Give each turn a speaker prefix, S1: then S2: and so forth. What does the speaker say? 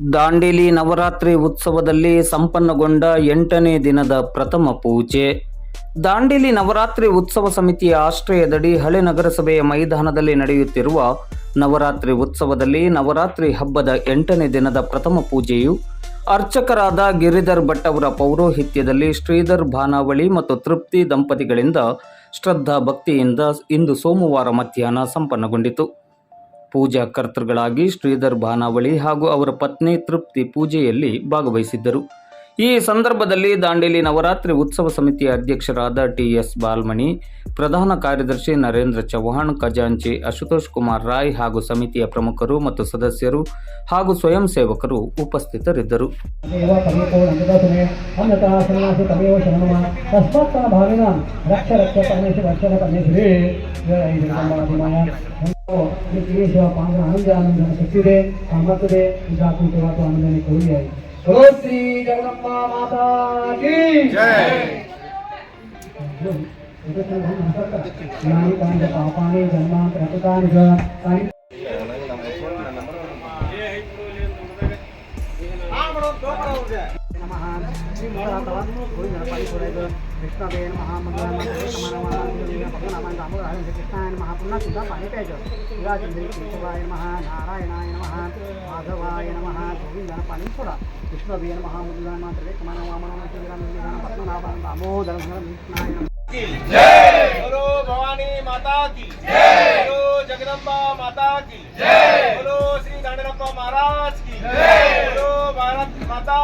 S1: ದಾಂಡೇಲಿ ನವರಾತ್ರಿ ಉತ್ಸವದಲ್ಲಿ ಸಂಪನ್ನಗೊಂಡ ಎಂಟನೇ ದಿನದ ಪ್ರಥಮ ಪೂಜೆ. ದಾಂಡೇಲಿ ನವರಾತ್ರಿ ಉತ್ಸವ ಸಮಿತಿಯ ಆಶ್ರಯದಡಿ ಹಳೆ ನಗರಸಭೆಯ ಮೈದಾನದಲ್ಲಿ ನಡೆಯುತ್ತಿರುವ ನವರಾತ್ರಿ ಉತ್ಸವದಲ್ಲಿ ನವರಾತ್ರಿ ಹಬ್ಬದ ಎಂಟನೇ ದಿನದ ಪ್ರಥಮ ಪೂಜೆಯು ಅರ್ಚಕರಾದ ಗಿರಿಧರ್ ಭಟ್ ಅವರ ಪೌರೋಹಿತ್ಯದಲ್ಲಿ ಶ್ರೀಧರ್ ಭಾನಾವಳಿ ಮತ್ತು ತೃಪ್ತಿ ದಂಪತಿಗಳಿಂದ ಶ್ರದ್ಧಾ ಭಕ್ತಿಯಿಂದ ಇಂದು ಸೋಮವಾರ ಮಧ್ಯಾಹ್ನ ಸಂಪನ್ನಗೊಂಡಿತು. ಪೂಜಾ ಕರ್ತೃಗಳಾಗಿ ಶ್ರೀಧರ್ ಭಾನಾವಳಿ ಹಾಗೂ ಅವರ ಪತ್ನಿ ತೃಪ್ತಿ ಪೂಜೆಯಲ್ಲಿ ಭಾಗವಹಿಸಿದ್ದರು. ಈ ಸಂದರ್ಭದಲ್ಲಿ ದಾಂಡೇಲಿ ನವರಾತ್ರಿ ಉತ್ಸವ ಸಮಿತಿಯ ಅಧ್ಯಕ್ಷರಾದ ಟಿ ಎಸ್ ಬಾಲ್ಮಣಿ, ಪ್ರಧಾನ ಕಾರ್ಯದರ್ಶಿ ನರೇಂದ್ರ ಚೌಹಾಣ್, ಖಜಾಂಚಿ ಅಶುತೋಷ್ ಕುಮಾರ್ ರಾಯ್ ಹಾಗೂ ಸಮಿತಿಯ ಪ್ರಮುಖರು ಮತ್ತು ಸದಸ್ಯರು ಹಾಗೂ ಸ್ವಯಂ ಸೇವಕರು ಉಪಸ್ಥಿತರಿದ್ದರು.
S2: पृथ्वी सेवा पांच आनंद आनंद शक्ति दे सामर्थ्य दे पूजा को सेवा तो आनंद ने कोई है तो श्री जगदम्बा माता की जय पापाने जन्मा कृतकानि नमः श्री मोहन भगवान कोई नरपाली सुरेश कृष्ण देव महामंगल श्रीकृष्णाय नमः पुन्हा सुद्धा पाणी प्यायचं शिवाचंद्री केशवाय नमः नारायणाय नमः माधवाय नमः गोविंदानं पाणी सोडा विष्णवे नमः मुद्राय मात्रे कमान वामन चंद्रान पद्मनाभन दामोदरं कृष्णाय नमः
S3: बोलो भवानी माता की। जय! बोलो जगदम्बा माता की। जय! बोलो श्री दांडरप्पा महाराज की। जय! बोलो भारत माता